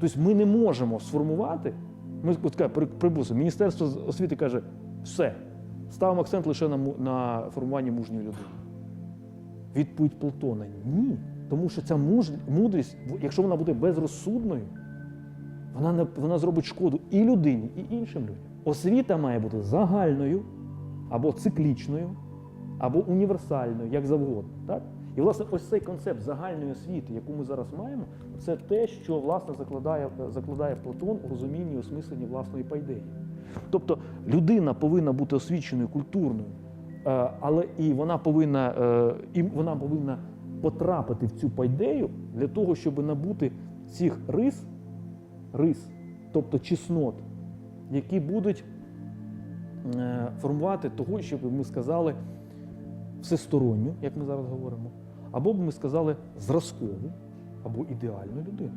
Тобто ми не можемо сформувати. Ми от така, припустимо, Міністерство освіти каже, все, ставимо акцент лише на, на формуванні мужньої людини. Відповідь Платона ні. Тому що ця муж, мудрість, якщо вона буде безрозсудною, вона, не, вона зробить шкоду і людині, і іншим людям. Освіта має бути загальною або циклічною, або універсальною, як завгодно. Так? І, власне, ось цей концепт загальної освіти, яку ми зараз маємо, це те, що власне закладає, закладає Платон у розумінні і осмисленні власної пайдеї. Тобто людина повинна бути освіченою, культурною, е, але і вона повинна, е, і вона повинна потрапити в цю пайдею для того, щоб набути цих рис, рис, тобто чеснот, які будуть е, формувати того, щоб ми сказали всесторонню, як ми зараз говоримо, або б ми сказали зразкову або ідеальну людину.